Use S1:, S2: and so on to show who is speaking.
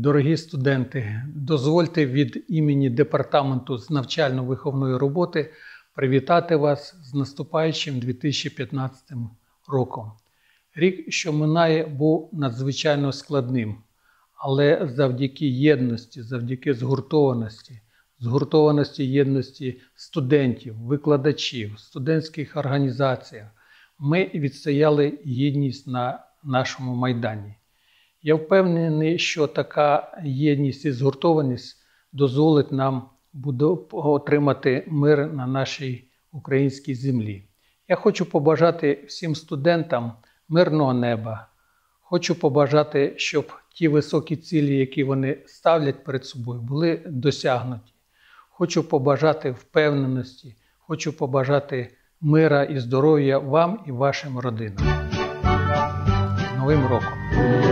S1: Дорогі студенти, дозвольте від імені департаменту з навчально-виховної роботи привітати вас з наступаючим 2015 роком. Рік, що минає, був надзвичайно складним, але завдяки єдності, завдяки згуртованості, згуртованості єдності студентів, викладачів, студентських організаціях, ми відстояли гідність на нашому майдані. Я впевнений, що така єдність і згуртованість дозволить нам отримати мир на нашій українській землі. Я хочу побажати всім студентам мирного неба. Хочу побажати, щоб ті високі цілі, які вони ставлять перед собою, були досягнуті. Хочу побажати впевненості, хочу побажати мира і здоров'я вам і вашим родинам. З Новим роком!